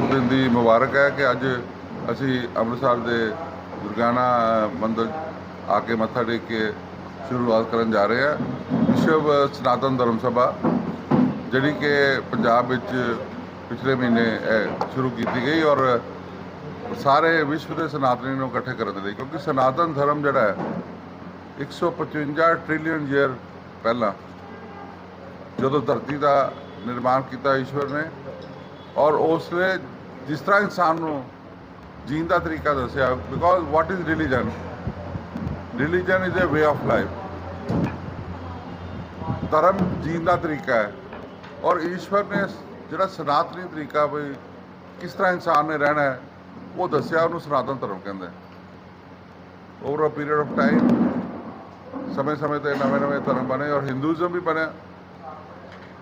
ਸ਼ੁਭ ਦਿਨ ਦੀ ਮੁਬਾਰਕ ਹੈ ਕਿ ਅੱਜ ਅਸੀਂ ਅੰਮ੍ਰਿਤਸਰ ਦੇ ਦੁਰਗਿਆਨਾ ਮੰਦਿਰ ਆ ਕੇ ਮੱਥਾ ਟੇਕ ਕੇ ਸ਼ੁਰੂਆਤ ਕਰਨ ਜਾ ਰਹੇ ਹਾਂ। ਵਿਸ਼ਵ ਸਨਾਤਨ ਧਰਮ ਸਭਾ, ਜਿਹੜੀ ਕਿ ਪੰਜਾਬ ਵਿੱਚ ਪਿਛਲੇ ਮਹੀਨੇ ਸ਼ੁਰੂ ਕੀਤੀ ਗਈ ਔਰ ਸਾਰੇ ਵਿਸ਼ਵ ਦੇ ਸਨਾਤਨੀ ਨੂੰ ਇਕੱਠੇ ਕਰਨ ਦੇ ਲਈ, ਕਿਉਂਕਿ ਸਨਾਤਨ ਧਰਮ ਜਿਹੜਾ ਹੈ 155 ਟ੍ਰਿਲੀਅਨ ਈਅਰ ਪਹਿਲਾਂ ਜਦੋਂ ਧਰਤੀ ਦਾ ਨਿਰਮਾਣ ਕੀਤਾ ਈਸ਼ਵਰ ਨੇ ਔਰ ਉਸ ਨੇ ਜਿਸ ਤਰ੍ਹਾਂ ਇਨਸਾਨ ਨੂੰ ਜੀਣ ਦਾ ਤਰੀਕਾ ਦੱਸਿਆ because what is religion religion is a way of life ਧਰਮ ਜੀਣ ਦਾ ਤਰੀਕਾ ਹੈ। ਔਰ ਈਸ਼ਵਰ ਨੇ ਜਿਹੜਾ ਸਨਾਤਨੀ ਤਰੀਕਾ ਵੀ ਕਿਸ ਤਰ੍ਹਾਂ ਇਨਸਾਨ ਨੇ ਰਹਿਣਾ ਹੈ, ਉਹ ਦੱਸਿਆ, ਉਹਨੂੰ ਸਨਾਤਨ ਧਰਮ ਕਹਿੰਦੇ over a period of time ਸਮੇਂ ਸਮੇਂ ਤੇ ਨਵੇਂ ਨਵੇਂ ਧਰਮ ਬਣੇ ਔਰ ਹਿੰਦੂਇਜ਼ਮ ਵੀ ਬਣਿਆ।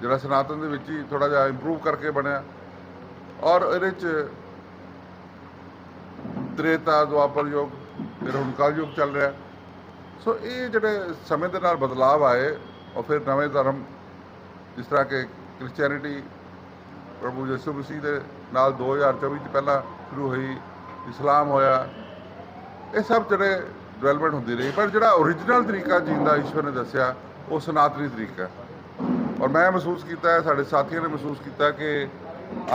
ਜਿਹੜਾ ਸਨਾਤਨ ਦੇ ਵਿੱਚ ਹੀ ਥੋੜਾ ਜਿਹਾ ਇੰਪਰੂਵ ਕਰਕੇ ਬਣਿਆ। ਔਰ ਇਹਦੇ ਚ ਤ੍ਰੇਤਾ ਦੁਆਪਰ ਯੁੱਗ, ਫਿਰ ਹੁਣ ਕਲਯੁੱਗ ਚੱਲ ਰਿਹਾ। ਸੋ ਇਹ ਜਿਹੜੇ ਸਮੇਂ ਦੇ ਨਾਲ ਬਦਲਾਅ ਆਏ, ਔਰ ਫਿਰ ਨਵੇਂ ਧਰਮ, ਜਿਸ ਤਰ੍ਹਾਂ ਕਿ ਕ੍ਰਿਸਚੀਅਨਿਟੀ ਪ੍ਰਭੂ ਯਿਸੂ ਮਸੀਹ ਦੇ ਨਾਲ 2024 ਚ ਪਹਿਲਾਂ ਸ਼ੁਰੂ ਹੋਈ, ਇਸਲਾਮ ਹੋਇਆ, ਇਹ ਸਭ ਜਿਹੜੇ ਡਿਵੈਲਪਮੈਂਟ ਹੁੰਦੀ ਰਹੀ। ਪਰ ਜਿਹੜਾ ਓਰੀਜਨਲ ਤਰੀਕਾ ਜੀਣ ਈਸ਼ਵਰ ਨੇ ਦੱਸਿਆ, ਉਹ ਸਨਾਤਨੀ ਤਰੀਕਾ। ਹੈ ਔਰ ਮੈਂ ਮਹਿਸੂਸ ਕੀਤਾ ਹੈ ਸਾਡੇ ਸਾਥੀਆਂ ਨੇ ਮਹਿਸੂਸ ਕੀਤਾ ਕਿ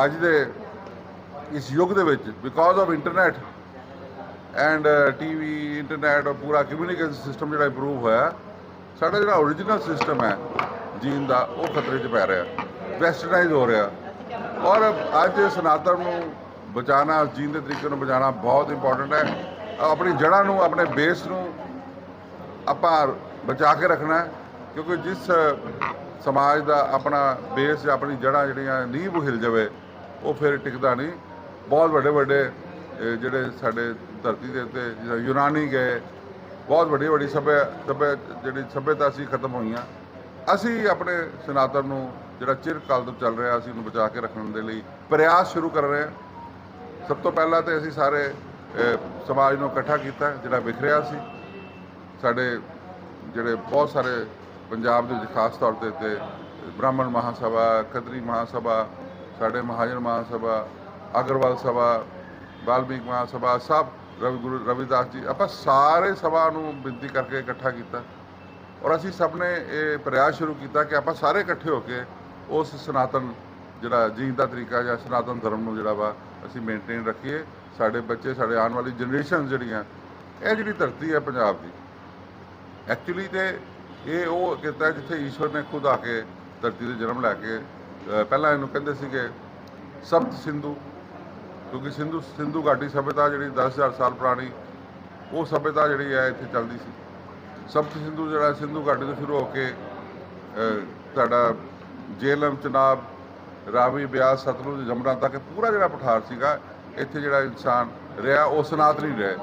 ਅੱਜ ਦੇ ਇਸ ਯੁੱਗ ਦੇ ਵਿੱਚ because of internet and TV internet ਔਰ ਪੂਰਾ ਕਮਿਊਨੀਕੇਸ਼ਨ ਸਿਸਟਮ ਜਿਹੜਾ ਇੰਪਰੂਵ ਹੋਇਆ, ਸਾਡਾ ਜਿਹੜਾ ਓਰੀਜਨਲ ਸਿਸਟਮ ਹੈ ਜੀਣ ਦਾ, ਉਹ ਖਤਰੇ 'ਚ ਪੈ ਰਿਹਾ ਵੈਸਟਰਨਾਈਜ਼ ਹੋ ਰਿਹਾ। ਔਰ ਅੱਜ ਸਨਾਤਨ ਨੂੰ ਬਚਾਉਣਾ ਜੀਣ ਦੇ ਤਰੀਕੇ ਨੂੰ ਬਚਾਉਣਾ ਬਹੁਤ ਇੰਪੋਰਟੈਂਟ ਹੈ। ਆਪਣੀ ਜੜ੍ਹਾਂ ਨੂੰ, ਆਪਣੇ ਬੇਸ ਨੂੰ ਆਪਾਂ ਬਚਾ ਕੇ ਰੱਖਣਾ ਕਿਉਂਕਿ ਜਿਸ ਸਮਾਜ ਦਾ ਆਪਣਾ ਬੇਸ ਜਾਂ ਆਪਣੀ ਜੜ੍ਹਾਂ ਜਿਹੜੀਆਂ ਨੀਂਹ ਹਿਲ ਜਾਵੇ, ਉਹ ਫਿਰ ਟਿਕਦਾ ਨਹੀਂ। ਬਹੁਤ ਵੱਡੇ ਵੱਡੇ ਜਿਹੜੇ ਸਾਡੇ ਧਰਤੀ ਦੇ ਉੱਤੇ ਜਿਵੇਂ ਯੂਨਾਨੀ ਗਏ, ਬਹੁਤ ਵੱਡੀ ਵੱਡੀ ਸਭਿਆ ਸਭਿਆ, ਜਿਹੜੀ ਸਭਿਅਤਾ ਸੀ ਖਤਮ ਹੋਈਆਂ। ਅਸੀਂ ਆਪਣੇ ਸਨਾਤਨ ਨੂੰ ਜਿਹੜਾ ਚਿਰ ਕਾਲ ਤੋਂ ਚੱਲ ਰਿਹਾ, ਅਸੀਂ ਉਹਨੂੰ ਬਚਾ ਕੇ ਰੱਖਣ ਦੇ ਲਈ ਪ੍ਰਯਾਸ ਸ਼ੁਰੂ ਕਰ ਰਹੇ ਹਾਂ। ਸਭ ਤੋਂ ਪਹਿਲਾਂ ਤੇ ਅਸੀਂ ਸਾਰੇ ਸਮਾਜ ਨੂੰ ਇਕੱਠਾ ਕੀਤਾ, ਜਿਹੜਾ ਵਿਖਰਿਆ ਸੀ। ਸਾਡੇ ਜਿਹੜੇ ਬਹੁਤ ਸਾਰੇ ਪੰਜਾਬ ਦੇ ਵਿੱਚ ਖਾਸ ਤੌਰ ਤੇ ਤੇ ਬ੍ਰਾਹਮਣ ਮਹਾਸਭਾ, ਖੱਤਰੀ ਮਹਾਸਭਾ, ਸਾਡੇ ਮਹਾਜਨ ਮਹਾਸਭਾ, ਅਗਰਵਾਲ ਸਭਾ, ਵਾਲਮੀਕ ਮਹਾਸਭਾ, ਸਭ ਰਵੀ ਗੁਰੂ ਰਵਿਦਾਸ ਜੀ, ਆਪਾਂ ਸਾਰੇ ਸਭਾ ਨੂੰ ਬੇਨਤੀ ਕਰਕੇ ਇਕੱਠਾ ਕੀਤਾ। ਔਰ ਅਸੀਂ ਸਭ ਨੇ ਇਹ ਪ੍ਰਯਾਸ ਸ਼ੁਰੂ ਕੀਤਾ ਕਿ ਆਪਾਂ ਸਾਰੇ ਇਕੱਠੇ ਹੋ ਕੇ ਉਸ ਸਨਾਤਨ ਜਿਹੜਾ ਜੀਣ ਦਾ ਤਰੀਕਾ ਜਾਂ ਸਨਾਤਨ ਧਰਮ ਨੂੰ ਜਿਹੜਾ ਵਾ ਅਸੀਂ ਮੇਨਟੇਨ ਰੱਖੀਏ। ਸਾਡੇ ਬੱਚੇ, ਸਾਡੇ ਆਉਣ ਵਾਲੀ ਜਨਰੇਸ਼ਨ ਜਿਹੜੀਆਂ, ਇਹ ਜਿਹੜੀ ਧਰਤੀ ਹੈ ਪੰਜਾਬ ਦੀ ਐਕਚੁਅਲੀ ਤੇ ਇਹ ਉਹ ਕਿਤਾ ਜਿੱਥੇ ਈਸ਼ਵਰ ਨੇ ਖੁਦ ਆ ਕੇ ਧਰਤੀ ਤੇ ਜਨਮ ਲੈ ਕੇ ਪਹਿਲਾਂ ਇਹਨੂੰ ਕਹਿੰਦੇ ਸੀਗੇ ਸਪਤ ਸਿੰਧੂ, ਕਿਉਂਕਿ ਸਿੰਧੂ ਸਿੰਧੂ ਘਾਟੀ ਸਭਿਅਤਾ ਜਿਹੜੀ 10000 ਸਾਲ ਪੁਰਾਣੀ, ਉਹ ਸਭਿਅਤਾ ਜਿਹੜੀ ਹੈ ਇੱਥੇ ਚੱਲਦੀ ਸੀ। ਸਪਤ ਸਿੰਧੂ ਜਿਹੜਾ ਸਿੰਧੂ ਘਾਟੀ ਤੋਂ ਸ਼ੁਰੂ ਹੋ ਕੇ ਤੁਹਾਡਾ ਜੇਲਮ, ਚਨਾਬ, ਰਾਵੀ, ਬਿਆਸ, ਸਤਲੁਜ, ਜਮਨਾ ਤੱਕ ਪੂਰਾ ਜਿਹੜਾ ਪਠਾਰ ਸੀਗਾ, ਇੱਥੇ ਜਿਹੜਾ ਇਨਸਾਨ ਰਿਹਾ, ਉਹ ਸਨਾਤਨੀ ਰਹੇ,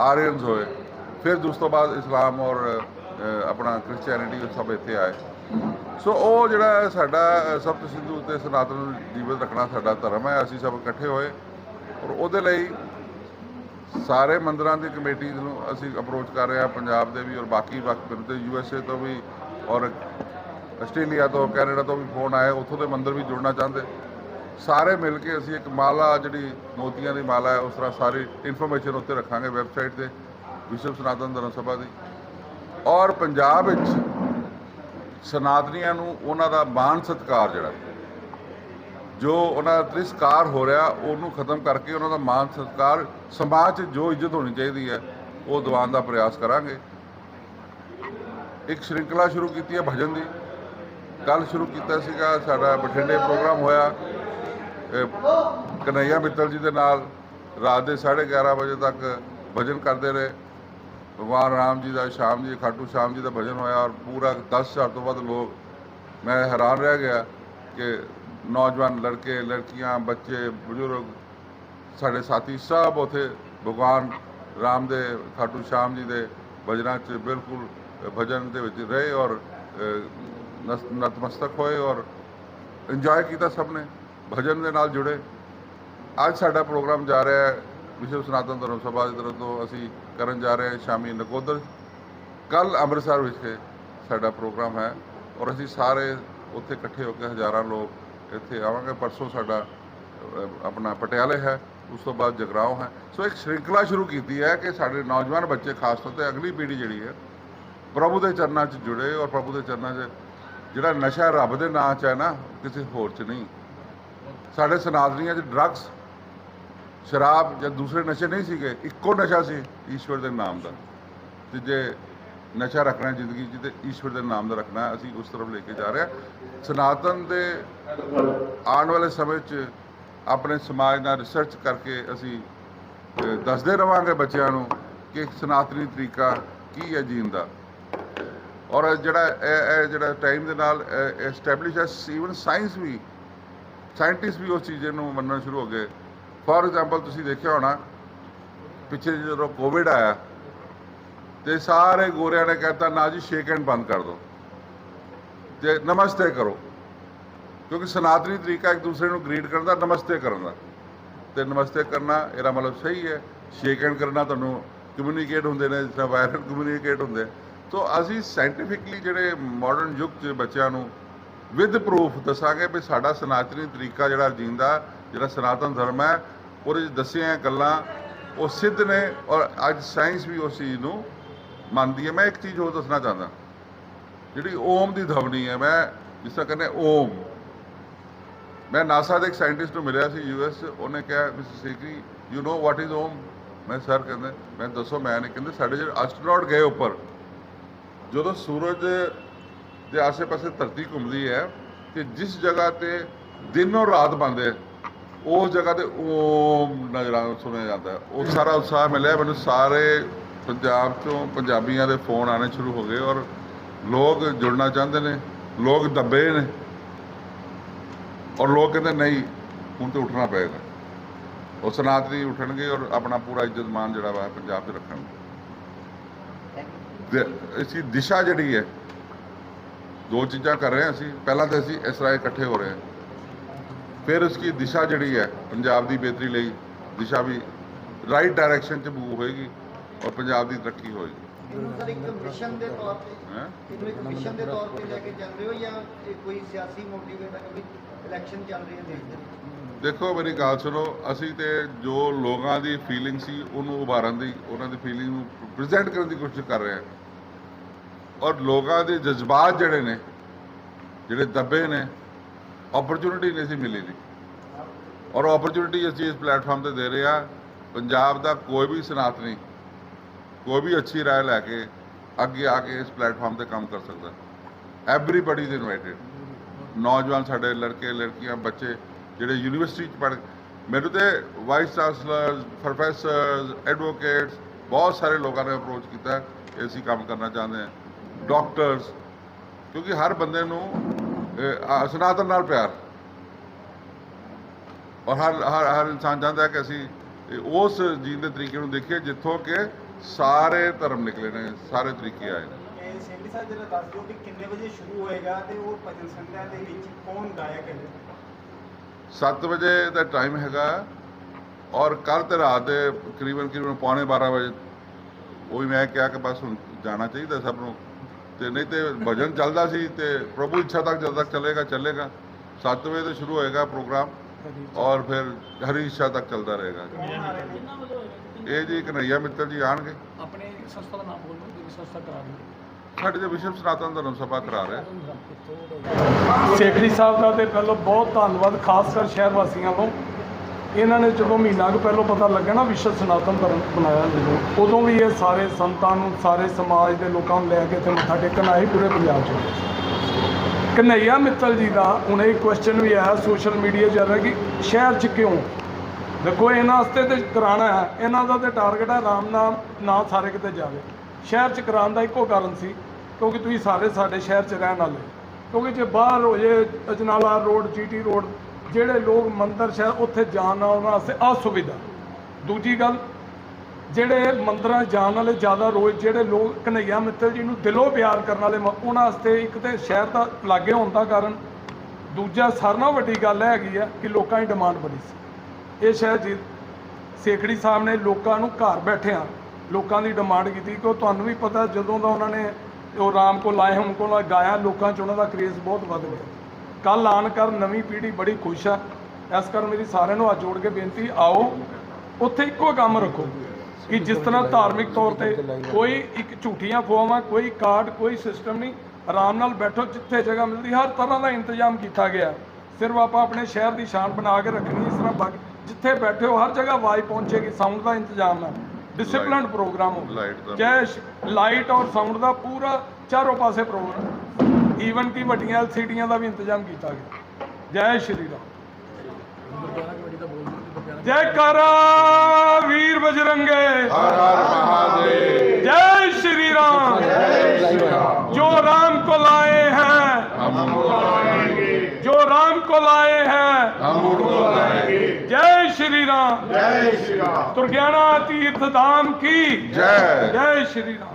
ਆਰੀਅਨਸ ਹੋਏ। ਫਿਰ ਉਸ ਤੋਂ ਬਾਅਦ ਇਸਲਾਮ ਔਰ ਆਪਣਾ ਕ੍ਰਿਸਚੀਅਨਿਟੀ ਸਭ ਇੱਥੇ ਆਏ। ਸੋ ਉਹ ਜਿਹੜਾ ਸਾਡਾ ਸਪਤ ਸਿੰਧੂ ਤੇ ਸਨਾਤਨ ਨੂੰ ਜੀਵਤ ਰੱਖਣਾ ਸਾਡਾ ਧਰਮ ਹੈ, ਅਸੀਂ ਸਭ ਇਕੱਠੇ ਹੋਏ। ਔਰ ਉਹਦੇ ਲਈ ਸਾਰੇ ਮੰਦਰਾਂ ਦੀ ਕਮੇਟੀ ਨੂੰ ਅਸੀਂ ਅਪਰੋਚ ਕਰ ਰਹੇ ਹਾਂ, ਪੰਜਾਬ ਦੇ ਵੀ ਔਰ ਬਾਕੀ ਵਕਤ ਤੇ ਯੂ ਐਸ ਏ ਤੋਂ ਵੀ ਔਰ ਆਸਟ੍ਰੇਲੀਆ ਤੋਂ, ਕੈਨੇਡਾ ਤੋਂ ਵੀ ਫੋਨ ਆਏ, ਉੱਥੋਂ ਦੇ ਮੰਦਰ ਵੀ ਜੁੜਨਾ ਚਾਹੁੰਦੇ। ਸਾਰੇ ਮਿਲ ਕੇ ਅਸੀਂ ਇੱਕ ਮਾਲਾ ਜਿਹੜੀ ਮੋਤੀਆਂ ਦੀ ਮਾਲਾ ਹੈ, ਉਸ ਤਰ੍ਹਾਂ ਸਾਰੀ ਇਨਫੋਰਮੇਸ਼ਨ ਉੱਤੇ ਰੱਖਾਂਗੇ ਵੈਬਸਾਈਟ ਤੇ, ਵਿਸ਼ਵ ਸਨਾਤਨ ਧਰਮ ਸਭਾ ਦੀ। ਔਰ ਪੰਜਾਬ ਵਿੱਚ ਸਨਾਤਨੀਆਂ ਨੂੰ ਉਹਨਾਂ ਦਾ ਮਾਣ ਸਤਿਕਾਰ ਜਿਹੜਾ, ਜੋ ਉਹਨਾਂ ਦਾ ਤਿਰਸਕਾਰ ਹੋ ਰਿਹਾ, ਉਹਨੂੰ ਖਤਮ ਕਰਕੇ ਉਹਨਾਂ ਦਾ ਮਾਣ ਸਤਿਕਾਰ ਸਮਾਜ 'ਚ ਜੋ ਇੱਜ਼ਤ ਹੋਣੀ ਚਾਹੀਦੀ ਹੈ, ਉਹ ਦਿਵਾਉਣ ਦਾ ਪ੍ਰਯਾਸ ਕਰਾਂਗੇ। ਇੱਕ ਸ਼੍ਰਿੰਖਲਾ ਸ਼ੁਰੂ ਕੀਤੀ ਹੈ ਭਜਨ ਦੀ। ਕੱਲ ਸ਼ੁਰੂ ਕੀਤਾ ਸੀਗਾ, ਸਾਡਾ ਬਠਿੰਡੇ ਪ੍ਰੋਗਰਾਮ ਹੋਇਆ, ਇਹ ਕਨਈਆ ਮਿੱਤਲ ਜੀ ਦੇ ਨਾਲ ਰਾਤ ਦੇ 11:30 ਵਜੇ ਤੱਕ ਭਜਨ ਕਰਦੇ ਰਹੇ। ਭਗਵਾਨ ਰਾਮ ਜੀ ਦਾ ਸ਼ਾਮ ਜੀ ਖਾਟੂ ਸ਼ਾਮ ਜੀ ਦਾ ਭਜਨ ਹੋਇਆ ਔਰ ਪੂਰਾ 10000 ਤੋਂ ਵੱਧ ਲੋਕ ਮੈਂ ਹੈਰਾਨ ਰਹਿ ਗਿਆ ਕਿ ਨੌਜਵਾਨ ਲੜਕੇ ਲੜਕੀਆਂ ਬੱਚੇ ਬਜ਼ੁਰਗ ਸਾਡੇ ਸਾਥੀ ਸਭ ਉਥੇ ਭਗਵਾਨ ਰਾਮ ਦੇ ਖਾਟੂ ਸ਼ਾਮ ਜੀ ਦੇ ਭਜਨਾਂ 'ਚ ਬਿਲਕੁਲ ਭਜਨ ਦੇ ਵਿੱਚ ਰਹੇ ਔਰ ਅ, ਨਤਮਸਤਕ ਹੋਏ ਔਰ ਇੰਜੋਏ ਕੀਤਾ ਸਭ ਨੇ ਭਜਨ ਦੇ ਨਾਲ ਜੁੜੇ। ਅੱਜ ਸਾਡਾ ਪ੍ਰੋਗਰਾਮ ਜਾ ਰਿਹਾ ਹੈ ਵਿਸ਼ਵ ਸਨਾਤਨ ਧਰਮ ਸਭਾ ਦੀ ਤਰਫ ਤੋਂ। ਅਸੀਂ ਕਰਨ ਜਾ ਰਹੇ ਹਾਂ ਸ਼ਾਮੀ ਨਕੋਦਰ। ਕੱਲ ਅੰਮ੍ਰਿਤਸਰ ਵਿਖੇ ਸਾਡਾ ਪ੍ਰੋਗਰਾਮ ਹੈ ਔਰ ਅਸੀਂ ਸਾਰੇ ਉੱਥੇ ਇਕੱਠੇ ਹੋ ਕੇ ਹਜ਼ਾਰਾਂ ਲੋਕ ਇੱਥੇ ਆਵਾਂਗੇ। ਪਰਸੋਂ ਸਾਡਾ ਆਪਣਾ ਪਟਿਆਲੇ ਹੈ, ਉਸ ਤੋਂ ਬਾਅਦ ਜਗਰਾਓ ਹੈ। ਸੋ ਇੱਕ ਸ਼੍ਰਿੰਖਲਾ ਸ਼ੁਰੂ ਕੀਤੀ ਹੈ ਕਿ ਸਾਡੇ ਨੌਜਵਾਨ ਬੱਚੇ, ਖਾਸ ਤੌਰ ਤੇ ਅਗਲੀ ਪੀੜ੍ਹੀ ਜਿਹੜੀ ਹੈ, ਪ੍ਰਭੂ ਦੇ ਚਰਨਾਂ 'ਚ ਜੁੜੇ ਔਰ ਪ੍ਰਭੂ ਦੇ ਚਰਨਾਂ 'ਚ ਜਿਹੜਾ ਨਸ਼ਾ ਰੱਬ ਦੇ ਨਾਂ 'ਚ ਹੈ ਨਾ, ਕਿਸੇ ਹੋਰ 'ਚ ਨਹੀਂ। ਸਾਡੇ ਸਨਾਤਨੀਆਂ 'ਚ ਡਰੱਗਸ ਸ਼ਰਾਬ ਜਾਂ ਦੂਸਰੇ ਨਸ਼ੇ ਨਹੀਂ ਸੀਗੇ, ਇੱਕੋ ਨਸ਼ਾ ਸੀ ਈਸ਼ਵਰ ਦੇ ਨਾਮ ਦਾ। ਤੇ ਜੇ ਨਸ਼ਾ ਰੱਖਣਾ ਜ਼ਿੰਦਗੀ 'ਚ, ਤੇ ਈਸ਼ਵਰ ਦੇ ਨਾਮ ਦਾ ਰੱਖਣਾ ਅਸੀਂ ਉਸ ਤਰਫ ਲੈ ਕੇ ਜਾ ਰਹੇ ਹਾਂ। ਸਨਾਤਨ ਦੇ ਆਉਣ ਵਾਲੇ ਸਮੇਂ 'ਚ ਆਪਣੇ ਸਮਾਜ ਨਾਲ ਰਿਸਰਚ ਕਰਕੇ ਅਸੀਂ ਦੱਸਦੇ ਰਵਾਂਗੇ ਬੱਚਿਆਂ ਨੂੰ ਕਿ ਸਨਾਤਨੀ ਤਰੀਕਾ ਕੀ ਹੈ ਜੀਣ ਦਾ। ਔਰ ਜਿਹੜਾ, ਇਹ ਇਹ ਜਿਹੜਾ ਟਾਈਮ ਦੇ ਨਾਲ ਐਸਟੈਬਲਿਸ਼ ਹੈ। ਈਵਨ ਸਾਇੰਸ ਵੀ ਸਾਇੰਟਿਸਟ ਵੀ ਉਸ ਚੀਜ਼ ਨੂੰ ਮੰਨਣਾ ਸ਼ੁਰੂ ਹੋ ਗਏ। ਫੋਰ ਐਗਜ਼ਾਮਪਲ ਤੁਸੀਂ ਦੇਖਿਆ ਹੋਣਾ, ਪਿੱਛੇ ਜਦੋਂ ਕੋਵਿਡ ਆਇਆ, ਤੇ ਸਾਰੇ ਗੋਰਿਆਂ ਨੇ ਕਹਿਤਾ, ਨਾ ਜੀ ਸ਼ੇਕ ਹੈਂਡ ਬੰਦ ਕਰ ਦਿਓ ਤੇ ਨਮਸਤੇ ਕਰੋ। ਕਿਉਂਕਿ ਸਨਾਤਨੀ ਤਰੀਕਾ ਇੱਕ ਦੂਸਰੇ ਨੂੰ ਗ੍ਰੀਟ ਕਰਨ ਦਾ, ਨਮਸਤੇ ਕਰਨ ਦਾ। ਤੇ ਨਮਸਤੇ ਕਰਨਾ, ਇਹਦਾ ਮਤਲਬ ਸਹੀ ਹੈ। ਸ਼ੇਕ ਹੈਂਡ ਕਰਨਾ ਤੁਹਾਨੂੰ ਕਮਿਊਨੀਕੇਟ ਹੁੰਦੇ ਨੇ, ਜਿਸ ਤਰ੍ਹਾਂ ਵਾਇਰਲ ਕਮਿਊਨੀਕੇਟ ਹੁੰਦੇ। ਸੋ ਅਸੀਂ ਸਾਇੰਟੀਫਿਕਲੀ ਜਿਹੜੇ ਮਾਡਰਨ ਯੁੱਗ 'ਚ ਬੱਚਿਆਂ ਨੂੰ ਵਿਦ ਪ੍ਰੂਫ ਦੱਸਾਂਗੇ ਵੀ ਸਾਡਾ ਸਨਾਤਨੀ ਤਰੀਕਾ ਜਿਹੜਾ ਜੀਣ ਦਾ ਜਿਹੜਾ ਸਨਾਤਨ ਧਰਮ ਹੈ ਉਹਦੇ 'ਚ ਦੱਸੀਆਂ ਗੱਲਾਂ, ਉਹ ਸਿੱਧ ਨੇ ਔਰ ਅੱਜ ਸਾਇੰਸ ਵੀ ਉਸ ਚੀਜ਼ ਨੂੰ ਮੰਨਦੀ ਹੈ। ਮੈਂ ਇੱਕ ਚੀਜ਼ ਹੋਰ ਦੱਸਣਾ ਚਾਹੁੰਦਾ, ਜਿਹੜੀ ਓਮ ਦੀ ਧਵਨੀ ਹੈ, ਮੈਂ ਜਿਸ ਤਰ੍ਹਾਂ ਕਹਿੰਦੇ ਓਮ। ਮੈਂ ਨਾਸਾ ਦੇ ਇੱਕ ਸਾਇੰਟਿਸਟ ਨੂੰ ਮਿਲਿਆ ਸੀ ਯੂਐਸ ਉਹਨੇ ਕਿਹਾ, mister Sekhri you know what is Om? ਮੈਂ ਸਰ, ਕਹਿੰਦਾ, ਮੈਂ ਦੱਸੋ, ਮੈਂ ਨਹੀਂ ਕਹਿੰਦੇ, ਸਾਡੇ ਜਿਹੜੇ ਐਸਟਰੋਨੌਟ ਗਏ ਉੱਪਰ, ਜਦੋਂ ਸੂਰਜ ਦੇ ਆਸੇ-ਪਾਸੇ ਧਰਤੀ ਘੁੰਮਦੀ ਹੈ ਤੇ ਜਿਸ ਜਗ੍ਹਾ ਤੇ ਦਿਨ ਔਰ ਰਾਤ ਬੰਦੇ ਉਸ ਜਗ੍ਹਾ ਤੇ ਉਹ ਨਜ਼ਰਾਂ ਸੁਣਿਆ ਜਾਂਦਾ ਉਹ ਸਾਰਾ ਉਤਸ਼ਾਹ ਮਿਲਿਆ। ਮੈਨੂੰ ਸਾਰੇ ਪੰਜਾਬ ਚੋਂ ਪੰਜਾਬੀਆਂ ਦੇ ਫੋਨ ਆਣੇ ਸ਼ੁਰੂ ਹੋ ਗਏ ਔਰ ਲੋਕ ਜੁੜਨਾ ਚਾਹੁੰਦੇ ਨੇ। ਲੋਕ ਦੱਬੇ ਨੇ। ਔਰ ਲੋਕ ਕਹਿੰਦੇ, ਨਹੀਂ, ਹੁਣ ਤੇ ਉੱਠਣਾ ਪਏਗਾ। ਉਹ ਸਨਾਤਨੀ ਉੱਠਣਗੇ ਔਰ ਆਪਣਾ ਪੂਰਾ ਇੱਜ਼ਤ ਮਾਨ ਜਿਹੜਾ ਵਾ ਪੰਜਾਬ 'ਚ ਰੱਖਣਗੇ। ਦੇ- ਦਿਸ਼ਾ ਜਿਹੜੀ ਹੈ, ਦੋ ਚੀਜ਼ਾਂ ਕਰ ਰਹੇ ਹਾਂ ਅਸੀਂ। ਪਹਿਲਾਂ ਤਾਂ ਅਸੀਂ ਇਸ ਤਰ੍ਹਾਂ ਇਕੱਠੇ ਹੋ ਰਹੇ ਹਾਂ। ਫਿਰ ਉਸकी ਦਿਸ਼ਾ ਜਿਹੜੀ ਹੈ ਪੰਜਾਬ ਦੀ ਬਿਹਤਰੀ ਲਈ ਦਿਸ਼ਾ ਵੀ ਰਾਈਟ ਡਾਇਰੈਕਸ਼ਨ 'ਚ ਮੂਵ ਹੋਏਗੀ ਔਰ ਪੰਜਾਬ ਦੀ ਤਰੱਕੀ ਹੋਏਗੀ। ਇਹਨੂੰ ਸਰ ਇੱਕ ਮਿਸ਼ਨ ਦੇ ਤੌਰ ਤੇ ਹੈਂ? ਇਹਨੂੰ ਇੱਕ ਮਿਸ਼ਨ ਦੇ ਤੌਰ ਤੇ ਲੈ ਕੇ ਚੱਲ ਰਹੇ ਹੋ ਜਾਂ ਇਹ ਕੋਈ ਸਿਆਸੀ ਮੋਟਿਵ ਹੈ ਕਿਉਂਕਿ ਇਲੈਕਸ਼ਨ ਚੱਲ ਰਹੀ ਹੈ ਦੇਸ਼ ਦੇ ਵਿੱਚ? ਦੇਖੋ ਮੇਰੀ ਗੱਲ ਸੁਣੋ ਅਸੀਂ ਤੇ ਜੋ ਲੋਕਾਂ ਦੀ ਫੀਲਿੰਗ ਸੀ ਉਹਨੂੰ ਉਭਾਰਨ ਦੀ ਉਹਨਾਂ ਦੀ ਫੀਲਿੰਗ ਨੂੰ ਪ੍ਰੈਜ਼ੈਂਟ ਕਰਨ ਦੀ ਕੋਸ਼ਿਸ਼ ਕਰ ਰਹੇ ਹਾਂ। ਔਰ ਲੋਕਾਂ ਦੇ ਜਜ਼ਬਾਤ ਜਿਹੜੇ ਨੇ ਜਿਹੜੇ ਦੱਬੇ ਨੇ ਓਪਰਚੁਨਿਟੀ ਨਹੀਂ ਸੀ ਮਿਲੀ ਦੀ ਔਰ ਓਪਰਚੁਨਿਟੀ ਅਸੀਂ ਇਸ ਪਲੇਟਫਾਰਮ ਤੇ ਦੇ ਰਹੇ ਹਾਂ। ਪੰਜਾਬ ਦਾ ਕੋਈ ਵੀ ਸਨਾਤਨੀ ਕੋਈ ਵੀ ਅੱਛੀ ਰਾਏ ਲੈ ਕੇ ਅੱਗੇ ਆ ਕੇ ਇਸ ਪਲੇਟਫਾਰਮ ਤੇ ਕੰਮ ਕਰ ਸਕਦਾ। ਐਵਰੀਬਾਡੀ ਇਜ਼ ਇਨਵਾਈਟਿਡ ਨੌਜਵਾਨ ਸਾਡੇ ਲੜਕੇ, ਲੜਕੀਆਂ, ਬੱਚੇ ਜਿਹੜੇ ਯੂਨੀਵਰਸਿਟੀ ਚ ਪੜ੍ਹ ਮੈਨੂੰ ਤੇ ਵਾਈਸ ਚਾਂਸਲਰ ਪ੍ਰੋਫੈਸਰਸ ਐਡਵੋਕੇਟਸ ਬਹੁਤ ਸਾਰੇ ਲੋਕਾਂ ਨੇ ਅਪਰੋਚ ਕੀਤਾ। ਕਿ ਅਸੀਂ ਕੰਮ ਕਰਨਾ ਚਾਹੁੰਦੇ ਹਾਂ। ਡਾਕਟਰਸ ਕਿਉਂਕਿ ਹਰ ਬੰਦੇ ਨੂੰ ਸਨਾਤਨ ਨਾਲ ਪਿਆਰ। ਔਰ ਹਰ ਹਰ ਹਰ ਇਨਸਾਨ ਚਾਹੁੰਦਾ ਹੈ ਕਿ ਅਸੀਂ ਉਸ ਜੀਣ ਦੇ ਤਰੀਕੇ ਨੂੰ ਦੇਖੀਏ ਜਿੱਥੋਂ ਕਿ ਸਾਰੇ ਧਰਮ ਨਿਕਲੇ ਨੇ ਸਾਰੇ ਤਰੀਕੇ ਆਏ ਨੇ। ਸੈਂਡੀ ਸਾਹਿਬ ਜਰਾ ਦੱਸ ਦਿਓ ਕਿ ਕਿੰਨੇ ਵਜੇ ਸ਼ੁਰੂ ਹੋਏਗਾ ਤੇ ਉਹ ਭਜਨ ਸੰਧਿਆ ਦੇ ਵਿੱਚ ਕੌਣ ਗਾਇਕ ਹੈ? 7 ਵਜੇ ਦਾ ਟਾਈਮ ਹੈਗਾ ਔਰ ਕੱਲ ਤੇ ਰਾਤ ਦੇ ਕਰੀਬਨ ਕਰੀਬਨ ਪੌਣੇ 12 ਵਜੇ। ਉਹ ਵੀ ਮੈਂ ਕਿਹਾ ਕਿ ਬਸ ਹੁਣ ਜਾਣਾ ਚਾਹੀਦਾ ਸਭ ਨੂੰ। ਤੇ ਨਹੀਂ ਤੇ ਭਜਨ ਚੱਲਦਾ ਸੀ ਤੇ ਪ੍ਰਭੂ ਇੱਛਾ ਤੱਕ ਜਦ ਤੱਕ ਚੱਲੇਗਾ ਚੱਲੇਗਾ। 7 ਵਜੇ ਤੋਂ ਸ਼ੁਰੂ ਹੋਏਗਾ ਪ੍ਰੋਗਰਾਮ ਔਰ ਫਿਰ ਹਰੀ ਇੱਛਾ ਤੱਕ ਚੱਲਦਾ ਰਹੇਗਾ। ਇਹ ਜੀ ਕਨਈਆ ਮਿੱਤਲ ਜੀ ਆਣਗੇ। ਆਪਣੇ ਸੰਸਥਾ ਦਾ ਨਾਮ ਬੋਲੋ ਜਿਹੜੀ ਸੰਸਥਾ ਕਰਾ ਰਹੀ ਸਾਡੇ ਜੋ ਵਿਸ਼ਵ ਸਨਾਤਨ ਧਰਮ ਸਭਾ ਕਰਾ ਰਹੇ। ਹੈ ਸੇਖਰੀ ਸਾਹਿਬ ਦਾ ਤੇ ਪਹਿਲਾਂ ਬਹੁਤ ਧੰਨਵਾਦ ਖਾਸ ਕਰ ਸ਼ਹਿਰ ਵਾਸੀਆਂ ਨੂੰ। ਇਹਨਾਂ ਨੇ ਜਦੋਂ ਮਹੀਨਾ ਕੁ ਪਹਿਲਾਂ ਪਤਾ ਲੱਗਾ ਨਾ ਵਿਸ਼ਵ ਸਨਾਤਨ ਧਰਮ ਬਣਾਇਆ ਜਦੋਂ ਉਦੋਂ ਵੀ ਇਹ ਸਾਰੇ ਸੰਤਾਂ ਨੂੰ, ਸਾਰੇ ਸਮਾਜ ਦੇ ਲੋਕਾਂ ਨੂੰ ਲੈ ਕੇ ਇੱਥੇ ਮੱਥਾ ਟੇਕਣ ਆਏ ਪੂਰੇ ਪੰਜਾਬ 'ਚ। ਕਨਈਆ ਮਿੱਤਲ ਜੀ ਦਾ ਹੁਣ ਇਹ ਕੁਐਸਚਨ ਵੀ ਆਇਆ ਸੋਸ਼ਲ ਮੀਡੀਆ 'ਚ ਆ ਰਿਹਾ ਕਿ ਸ਼ਹਿਰ 'ਚ ਕਿਉਂ? ਦੇਖੋ ਇਹਨਾਂ ਵਾਸਤੇ ਤੇ ਕਰਾਣਾ ਹੈ, ਇਹਨਾਂ ਦਾ ਤੇ ਟਾਰਗੇਟ ਹੈ ਰਾਮ ਨਾਮ ਨਾ ਸਾਰੇ ਕਿਤੇ ਜਾਵੇ। ਸ਼ਹਿਰ 'ਚ ਕਰਾਉਣ ਦਾ ਇੱਕੋ ਕਾਰਨ ਸੀ, ਕਿਉਂਕਿ ਤੁਸੀਂ ਸਾਰੇ ਸਾਡੇ ਸ਼ਹਿਰ 'ਚ ਰਹਿਣ ਵਾਲੇ ਕਿਉਂਕਿ ਜੇ ਬਾਹਰ ਹੋ ਜੇ ਅਜਨਾਲਾ ਰੋਡ ਜੀਟੀ ਰੋਡ ਜਿਹੜੇ ਲੋਕ ਮੰਦਰ ਸ਼ਹਿਰ ਉੱਥੇ ਜਾਣ ਆਉਣ ਵਾਸਤੇ ਅਸੁਵਿਧਾ। ਦੂਜੀ ਗੱਲ, ਜਿਹੜੇ ਮੰਦਰਾਂ ਜਾਣ ਵਾਲੇ ਜ਼ਿਆਦਾ ਰੋਜ਼, ਜਿਹੜੇ ਲੋਕ ਕਨਈਆ ਮਿੱਤਲ ਜੀ ਨੂੰ ਦਿਲੋਂ ਪਿਆਰ ਕਰਨ ਵਾਲੇ ਮ- ਉਹਨਾਂ ਵਾਸਤੇ ਇੱਕ ਤੇ ਸ਼ਹਿਰ ਦਾ ਲਾਗੇ ਹੋਣ ਦਾ ਕਾਰਨ। ਦੂਜਾ, ਸਾਰਿਆਂ ਵੱਡੀ ਗੱਲ ਹੈਗੀ ਆ ਕਿ ਲੋਕਾਂ ਦੀ ਡਿਮਾਂਡ ਬੜੀ ਸੀ। ਇਹ ਸ਼ਹਿਰ ਜੀ, ਸੇਖੜੀ ਸਾਹਿਬ ਨੇ ਲੋਕਾਂ ਨੂੰ ਘਰ ਬੈਠਿਆਂ ਲੋਕਾਂ ਦੀ ਡਿਮਾਂਡ ਕੀਤੀ ਕਿ ਉਹ ਤੁਹਾਨੂੰ ਵੀ ਪਤਾ ਜਦੋਂ ਦਾ ਉਹਨਾਂ ਨੇ ਉਹ ਰਾਮ ਕੋ ਲਾਏ ਹਮ ਕੋ ਗਾਇਆ, ਲੋਕਾਂ 'ਚ ਉਹਨਾਂ ਦਾ ਕਰੇਜ਼ ਬਹੁਤ ਵੱਧ ਗਿਆ। ਕੱਲ ਆਣ ਕਰ ਨਵੀਂ ਪੀੜ੍ਹੀ ਬੜੀ ਖੁਸ਼ ਆ ਇਸ ਕਾਰਨ ਮੇਰੀ ਸਾਰਿਆਂ ਨੂੰ ਹੱਥ ਜੋੜ ਕੇ ਬੇਨਤੀ ਆਓ ਉੱਥੇ ਇੱਕੋ ਕੰਮ ਰੱਖੋ ਕਿ ਜਿਸ ਤਰ੍ਹਾਂ ਧਾਰਮਿਕ ਤੌਰ ਤੇ ਕੋਈ ਇੱਕ ਝੂਠੀਆਂ ਫੋਮਾਂ ਕੋਈ ਕਾਰਡ ਕੋਈ ਸਿਸਟਮ ਨਹੀਂ ਆਰਾਮ ਨਾਲ ਬੈਠੋ ਜਿੱਥੇ ਜਗ੍ਹਾ ਮਿਲਦੀ ਹਰ ਤਰ੍ਹਾਂ ਦਾ ਇੰਤਜ਼ਾਮ ਕੀਤਾ ਗਿਆ। ਸਿਰਫ ਆਪਾਂ ਆਪਣੇ ਸ਼ਹਿਰ ਦੀ ਸ਼ਾਨ ਬਣਾ ਕੇ ਰੱਖਣੀ ਇਸ ਤਰ੍ਹਾਂ ਬਾਕੀ ਜਿੱਥੇ ਬੈਠੇ ਹੋ ਹਰ ਜਗ੍ਹਾ ਆਵਾਜ਼ ਪਹੁੰਚੇਗੀ ਸਾਊਂਡ ਦਾ ਇੰਤਜ਼ਾਮ ਹੈ ਡਿਸਪਲਿਨਡ ਪ੍ਰੋਗਰਾਮ ਹੋ। ਚਾਹੇ ਲਾਈਟ ਔਰ ਸਾਊਂਡ ਦਾ ਪੂਰਾ ਚਾਰੋਂ ਪਾਸੇ ਪ੍ਰੋਗਰਾਮ ਈਵਨ ਕਿ ਵੱਡੀਆਂ ਐਲਸੀਡੀਆਂ ਦਾ ਵੀ ਇੰਤਜ਼ਾਮ ਕੀਤਾ ਗਿਆ ਜੈ ਸ਼੍ਰੀ ਰਾਮ ਜੈ ਕਰਾ ਵੀਰ ਬਜਰੰਗੇ ਹਰ ਹਰ ਮਹਾਦੇਵ जय श्री राम जो राम को लाए हैं हम उनको लाएंगे जो राम को लाए हैं हम उनको लाएंगे जय श्री राम जय श्री राम दुर्ज्ञाना तीर्थ धाम की जय जय श्री राम जय जय